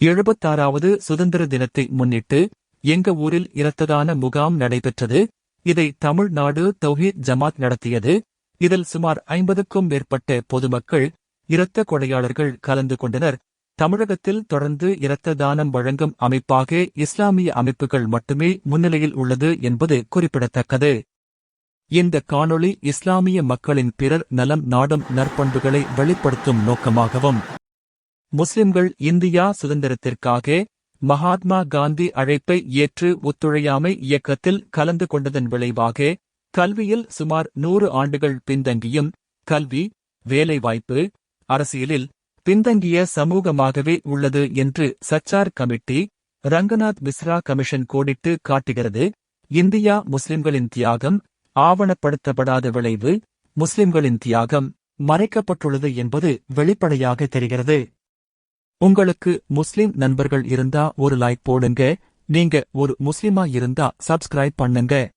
எழுபத்தாறாவது சுதந்திர தினத்தை முன்னிட்டு எங்க ஊரில் இரத்ததான முகாம் நடைபெற்றது. இதை தமிழ்நாடு தௌஹீத் ஜமாத் நடத்தியது. இதில் சுமார் ஐம்பதுக்கும் மேற்பட்ட பொதுமக்கள் இரத்த கொடையாளர்கள் கலந்து கொண்டனர். தமிழகத்தில் தொடர்ந்து இரத்த தானம் வழங்கும் அமைப்பாக இஸ்லாமிய அமைப்புகள் மட்டுமே முன்னிலையில் உள்ளது என்பது குறிப்பிடத்தக்கது. இந்த காணொளி இஸ்லாமிய மக்களின் பிறர் நலம் நாடும் நற்பண்புகளை வெளிப்படுத்தும் நோக்கமாகவும் முஸ்லிம்கள் இந்தியா சுதந்திரத்திற்காக மகாத்மா காந்தி அழைப்பை ஏற்று ஒத்துழையாமை இயக்கத்தில் கலந்து கொண்டதன் விளைவாக கல்வியில் சுமார் நூறு ஆண்டுகள் பின்தங்கியும் கல்வி வேலைவாய்ப்பு அரசியலில் பின்தங்கிய சமூகமாகவே உள்ளது என்று சச்சார் கமிட்டி ரங்கநாத் மிஸ்ரா கமிஷன் கோடிட்டு காட்டுகிறது. இந்தியா முஸ்லிம்களின் தியாகம் ஆவணப்படுத்தப்படாத விளைவு முஸ்லிம்களின் தியாகம் மறைக்கப்பட்டுள்ளது என்பது வெளிப்படையாக தெரிகிறது. உங்களுக்கு முஸ்லிம் நண்பர்கள் இருந்தா ஒரு லைக் போடுங்க. நீங்க ஒரு முஸ்லிமா இருந்தா சப்ஸ்கிரைப் பண்ணுங்க.